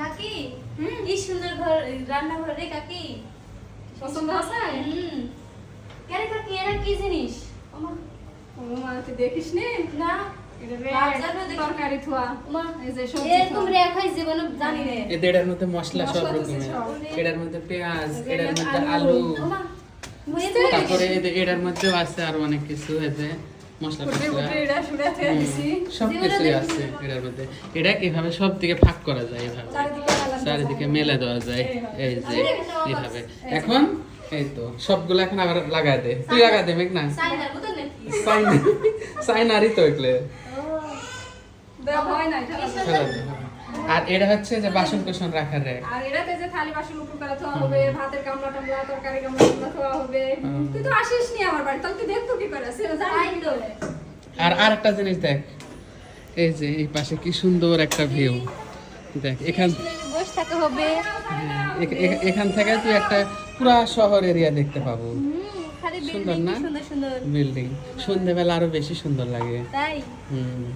কাকি? হুম। কি সুন্দর ঘর রান্নাঘর রে কাকি? পছন্দ আছে হুম। কেন কাকি এরা কি জিনিস? ওমা ও মা তুই দেখিস নি। না। এটার মধ্যে মশলা সব রকমের। এটার মধ্যে পেঁয়াজ এটার মধ্যে আলু। তারপরে এটার মধ্যেও আছে আরও অনেক কিছু এতে এটা কীভাবে সব দিকে ভাগ করা যায় এভাবে? চারিদিকে মেলা দেওয়া যায়। এই যে এইভাবে। এখন এই তো সবগুলো এখন আবার লাগাই দে। তুই লাগাই দে মেঘ না সাইনার মতো নাকি? সাইন সাইনারই তো এগুলো। আর এটা হচ্ছে যে বাসন কোসন রাখার র্যাক আর এটাতে যে থালি বাসন উপর করে থোয়া হবে ভাতের গামলা টামলা তরকারি গামলা টামলা থোয়া হবে। তুই তো আসিস নি আমার বাড়ি তাহলে তুই দেখতো কি করে? তাই জানি তো। আর আরেকটা জিনিস দেখ এই যে এই পাশে কি সুন্দর একটা ভিউ। দেখ এখান বসে থাকা হবে। এখ- এখ- এখান থেকে তুই একটা পুরা শহর এরিয়া দেখতে পাবো। সুন্দর না? সুন্দর সুন্দর। বিল্ডিং সন্ধ্যেবেলা আরও বেশি সুন্দর লাগে। তাই? হুম।